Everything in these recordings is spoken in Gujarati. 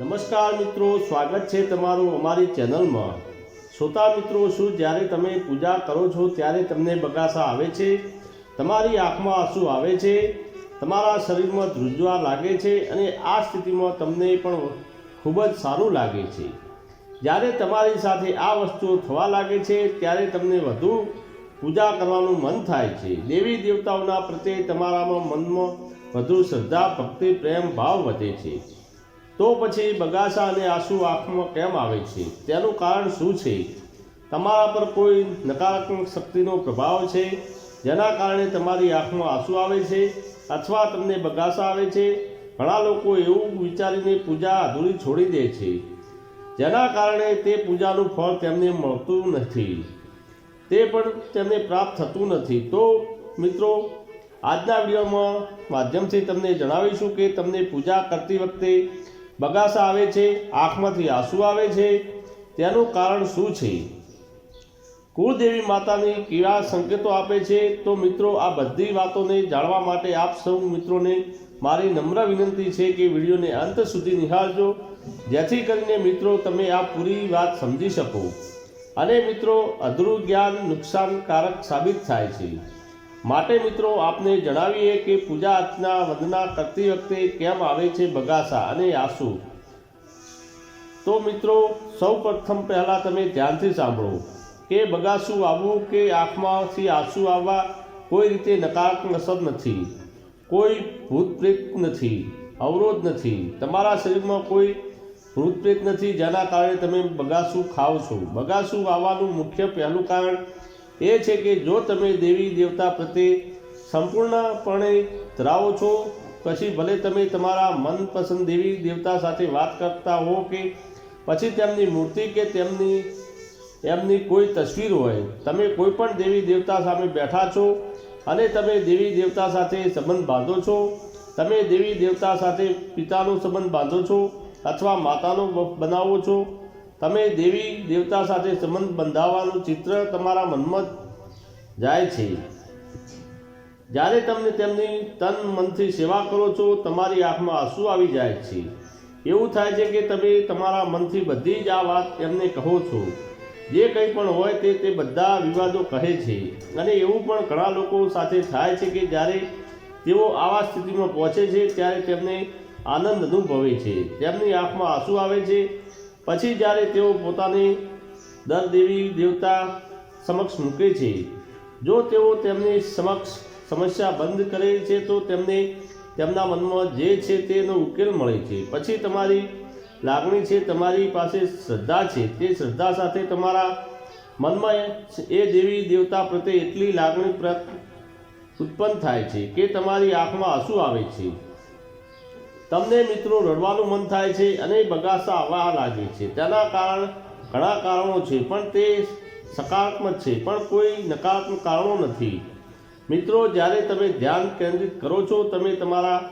નમસ્કાર મિત્રો, સ્વાગત છે તમારું અમારી ચેનલમાં. શ્રોતા મિત્રો, શું જ્યારે તમે પૂજા કરો છો ત્યારે તમને બગાસા આવે છે? તમારી આંખમાં આંસુ આવે છે? તમારા શરીરમાં ધ્રુજવા લાગે છે અને આ સ્થિતિમાં તમને પણ ખૂબ જ સારું લાગે છે. જ્યારે તમારી સાથે આ વસ્તુઓ થવા લાગે છે, ત્યારે તમને વધુ પૂજા કરવાનું મન થાય છે. દેવી દેવતાઓના પ્રત્યે તમારામાં મનમાં વધુ શ્રદ્ધા, ભક્તિ, પ્રેમ, ભાવ વધે છે. તો પછી બગાસા અને આંસુ આંખમાં કેમ આવે છે? તેનું કારણ શું છે? તમારા પર કોઈ નકારાત્મક શક્તિનો પ્રભાવ છે? જેના કારણે તમારી આંખમાં આંસુ આવે છે? અથવા તમને બગાસા આવે છે? ઘણા લોકો એવું વિચારીને પૂજા અધૂરી છોડી દે છે. જેના કારણે તે પૂજાનું ફળ તેમને મળતું નથી. તે પણ તેમને પ્રાપ્ત થતું નથી. તો મિત્રો, આજના વિડીયોમાં માધ્યમથી તમને જણાવીશું કે તમને પૂજા કરતી વખતે બગાસા આવે છે, આંખમાંથી આંસુ આવે છે. તેનું કારણ શું છે? કુળદેવી માતાની કેવા સંકેતો આપે છે? તો મિત્રો, આ બધી વાતોને જાણવા માટે આપ સૌ મિત્રોને મારી નમ્ર વિનંતી છે કે વિડીયોને અંત સુધી નિહાળજો, જેથી કરીને મિત્રો તમે આ પૂરી વાત સમજી શકો. અને મિત્રો, અધૂરું જ્ઞાન નુકસાનકારક સાબિત થાય છે. માટે મિત્રો, આપને જણાવીએ કે પૂજા અર્ચના વંદના કરતી વખતે કેમ આવે છે બગાસા અને આંસુ? તો મિત્રો સૌ પ્રથમ પહેલાં તમે ધ્યાનથી સાંભળો કે બગાસું આવવું કે આંખમાંથી આંસુ આવવા કોઈ રીતે નકારાત્મક અસર નથી. કોઈ ભૂત પ્રેત નથી, અવરોધ નથી. તમારા શરીરમાં કોઈ ભૂતપ્રેત નથી, જેના કારણે તમે બગાસું ખાઓ છો. બગાસું આવવાનું મુખ્ય પહેલું કારણ એ છે કે જો તમે દેવી દેવતા પ્રત્યે સંપૂર્ણપણે ધરાવો છો, પછી ભલે તમે તમારા મનપસંદ દેવી દેવતા સાથે વાત કરતા હો કે પછી તેમની મૂર્તિ કે તેમની, એમની કોઈ તસવીર હોય, તમે કોઈ પણ દેવી દેવતા સામે બેઠા છો અને તમે દેવી દેવતા સાથે સંબંધ બાંધો છો, તમે દેવી દેવતા સાથે પિતાનો સંબંધ બાંધો છો અથવા માતાનો બનાવો છો, તમે દેવી દેવતા સાથે સંબંધ બંધાવવાનું ચિત્ર તમારા મનમાં જાય છે. જ્યારે તમને તેમની તન મનથી સેવા કરો છો, તમારી આંખમાં આંસુ આવી જાય છે. એવું થાય છે કે તમે તમારા મનથી બધી જ આ વાત એમને કહો છો. જે કંઈ પણ હોય તે તે બધા વિવાદો કહે છે. અને એવું પણ ઘણા લોકો સાથે થાય છે કે જ્યારે તેઓ આવા સ્થિતિમાં પહોંચે છે, ત્યારે તેમને આનંદ અનુભવે છે. તેમની આંખમાં આંસુ આવે છે. પછી જ્યારે તેઓ પોતાની દર દેવી દેવતા સમક્ષ મૂકે છે. જો તેઓ તેમની સમક્ષ સમસ્યા બંધ કરે છે, તો તેમને તેમના મનમાં જે છે તેનો ઉકેલ મળે છે. પછી તમારી લાગણી છે, તમારી પાસે શ્રદ્ધા છે, તે શ્રદ્ધા સાથે તમારા મનમાં એ દેવી દેવતા પ્રત્યે એટલી લાગણી ઉત્પન્ન થાય છે કે તમારી આંખમાં આંસુ આવે છે. તમને મિત્રો રડવાનું મન થાય છે અને બગાસા આવવા લાગે છે. તેના કારણ ઘણા કારણો છે, પણ તે સકારાત્મક છે, પણ કોઈ નકારાત્મક કારણો નથી. મિત્રો, જ્યારે તમે ધ્યાન કેન્દ્રિત કરો છો, તમે તમારા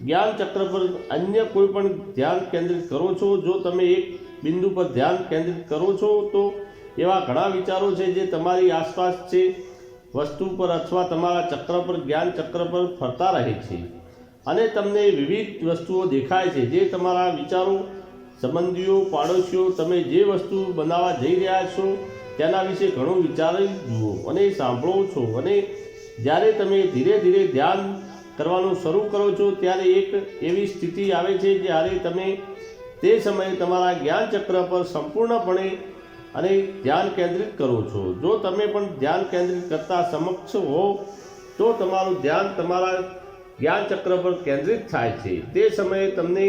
જ્ઞાન ચક્ર પર અન્ય કોઈ પણ ધ્યાન કેન્દ્રિત કરો છો, જો તમે એક બિંદુ પર ધ્યાન કેન્દ્રિત કરો છો, તો એવા ઘણા વિચારો છે જે તમારી આસપાસ છે, વસ્તુ પર અથવા તમારા ચક્ર પર, જ્ઞાન ચક્ર પર ફરતા રહે છે. અને તમને વિવિધ વસ્તુઓ દેખાય છે, જે તમારા વિચારો, સંબંધીઓ, પાડોશીઓ, તમે જે વસ્તુ બનાવવા જઈ રહ્યા છો તેના વિશે ઘણું વિચારી જુઓ અને સાંભળો છો. અને જ્યારે તમે ધીરે ધીરે ધ્યાન કરવાનું શરૂ કરો છો, ત્યારે એક એવી સ્થિતિ આવે છે જ્યારે તમે તે સમયે તમારા જ્ઞાન ચક્ર પર સંપૂર્ણપણે અને ધ્યાન કેન્દ્રિત કરો છો. જો તમે પણ ધ્યાન કેન્દ્રિત કરતા સમક્ષ હો, તો તમારું ધ્યાન તમારા જ્ઞાન ચક્ર પર કેન્દ્રિત થાય છે. તે સમયે તમને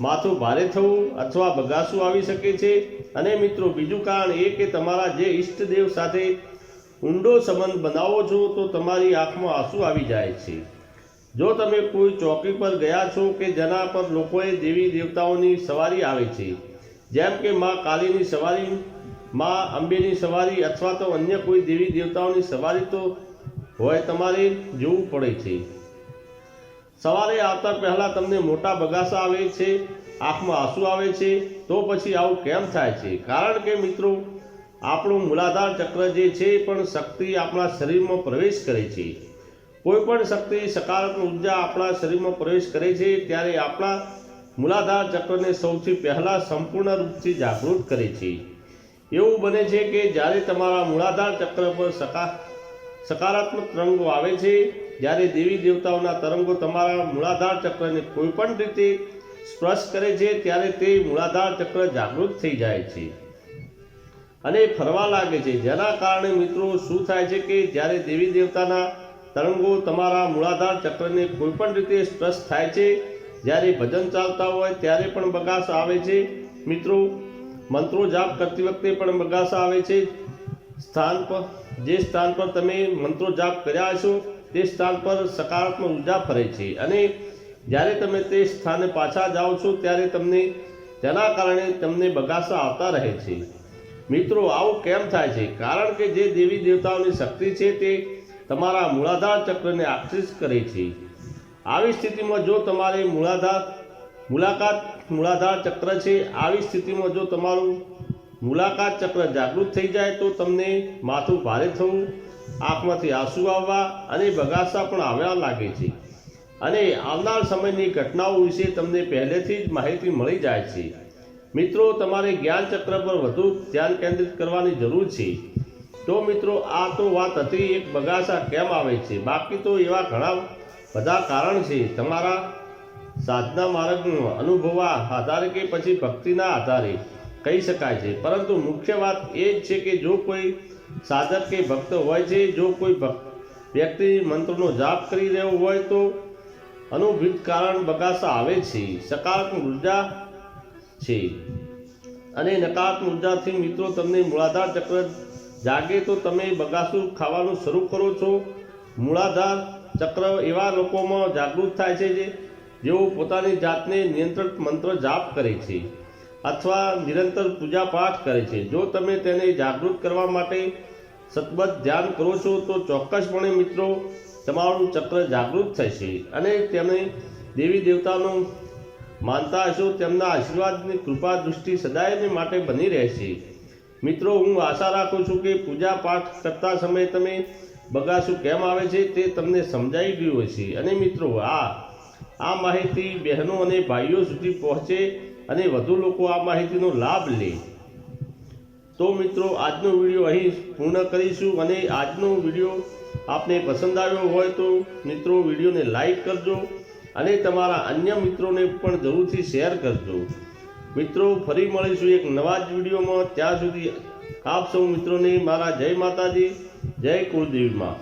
માથું ભારે થવું અથવા બગાસું આવી શકે છે. અને મિત્રો, બીજું કારણ એ કે તમારા જે ઈષ્ટદેવ સાથે ઊંડો સંબંધ બનાવો છો, તો તમારી આંખમાં આંસુ આવી જાય છે. જો તમે કોઈ ચોકી પર ગયા છો કે જેના પર લોકોએ દેવી દેવતાઓની સવારી આવે છે, જેમ કે મા કાલીની સવારી, માં અંબેની સવારી અથવા તો અન્ય કોઈ દેવી દેવતાઓની સવારી તો હોય તમારે જોવું પડે છે. સવારે આવતા પહેલાં તમને મોટા બગાસા આવે છે, આંખમાં આંસુ આવે છે, તો પછી આવું કેમ થાય છે? કારણ કે મિત્રો, આપણું મૂલાધાર ચક્ર જે છે પણ શક્તિ આપણા શરીરમાં પ્રવેશ કરે છે. કોઈ પણ શક્તિ સકારાત્મક ઊર્જા આપણા શરીરમાં પ્રવેશ કરે છે, ત્યારે આપણા મૂલાધાર ચક્રને સૌથી પહેલાં સંપૂર્ણ રૂપથી જાગૃત કરે છે. એવું બને છે કે જ્યારે તમારા મૂળાધાર ચક્ર પર સકા, સકારાત્મક તરંગો આવે છે જ્યારે દેવી દેવતાઓના તરંગો તમારા મૂળાધાર ચક્રને કોઈ પણ રીતે સ્પર્શ કરે છે, ત્યારે તે મૂળાધાર ચક્ર જાગૃત થઈ જાય છે. અને ફરવા લાગે છે. જેના કારણે મિત્રો શું થાય છે કે જ્યારે દેવી દેવતાના તરંગો તમારા મૂળાધાર ચક્રને કોઈ પણ રીતે સ્પર્શ થાય છે, જ્યારે ભજન ચાલતા હોય ત્યારે પણ બગાસ આવે છે. મિત્રો, મંત્રો જાપ કરતી વખતે પણ બગાસ આવે છે. સ્થાન પર, જે સ્થાન પર તમે મંત્રો જાપ કર્યા હશો તે સ્થાન પર સકારાત્મક ઊર્જા ફરે છે. અને જ્યારે તમે તે સ્થાને પાછા જાઓ છો, ત્યારે તમને તેના કારણે તમને બગાસા આવતા રહે છે. મિત્રો, આવું કેમ થાય છે? કારણ કે જે દેવી દેવતાઓની શક્તિ છે, તે તમારા મૂળાધાર ચક્રને આકર્ષિત કરે છે. આવી સ્થિતિમાં જો તમારે મૂળાધાર, મુલાકાત મૂળાધાર ચક્ર છે, આવી સ્થિતિમાં જો તમારું મુલાકાત ચક્ર જાગૃત થઈ જાય, તો તમને માથું ભારે થવું આંખમાંથી આંસુ આવવા અને બગાસા પણ આવ્યા લાગે છે. અને આવનાર સમયની ઘટનાઓ વિશે તમને પહેલેથી જ માહિતી મળી જાય છે. મિત્રો, તમારે જ્ઞાન ચક્ર પર વધુ ધ્યાન કેન્દ્રિત કરવાની જરૂર છે. તો મિત્રો, આ તો વાત હતી એક બગાસા કેમ આવે છે? બાકી તો એવા ઘણા બધા કારણ છે. તમારા સાધના માર્ગનું અનુભવવા આધારે કે પછી ભક્તિના આધારે કહી શકાય છે. પરંતુ મુખ્ય વાત એ જ છે કે જો કોઈ સાધક કે ભક્ત હોય છે, જો કોઈ વ્યક્તિ મંત્રનો જાપ કરી રહ્યો હોય તો અનુભિત કારણ બગાસા આવે છે. સકારાત્મક ઊર્જા છે. અને નકારાત્મક ઉર્જાથી મિત્રો, તમને મૂળાધાર ચક્ર જાગે તો તમે બગાસું ખાવાનું શરૂ કરો છો. મૂળાધાર ચક્ર એવા લોકોમાં જાગૃત થાય છે જે જેઓ પોતાની જાતને નિયંત્રિત મંત્ર જાપ કરે છે. અથવા નિરંતર પૂજા પાઠ કરે છે. જો તમે તેને જાગૃત કરવા માટે સતબદ્ધ ધ્યાન કરો છો, તો ચોક્કસપણે મિત્રો, તમારું ચક્ર જાગૃત થશે અને તેને દેવી દેવતાનો માનતા હશો, તેમના આશીર્વાદની કૃપા દૃષ્ટિ સદાયને માટે બની રહેશે. મિત્રો, હું આશા રાખું છું કે પૂજા પાઠ કરતા સમયે તમે બગાસું કેમ આવે છે તે તમને સમજાઈ ગયું હશે. અને મિત્રો, આ આ માહિતી બહેનો અને ભાઈઓ સુધી પહોંચે અને વધુ લોકો આ માહિતીનો લાભ લે. તો મિત્રો, આજનો વીડિયો અહીં પૂર્ણ કરીશું અને આજનો વીડિયો આપને પસંદ આવ્યો હોય તો મિત્રો, વિડીયોને લાઈક કરજો અને તમારા અન્ય મિત્રોને પણ જરૂરથી શેર કરજો. મિત્રો, ફરી મળીશું એક નવા જ વિડીયોમાં. ત્યાં સુધી આપ સૌ મિત્રોને મારા જય માતાજી, જય કુળદેવીમાં.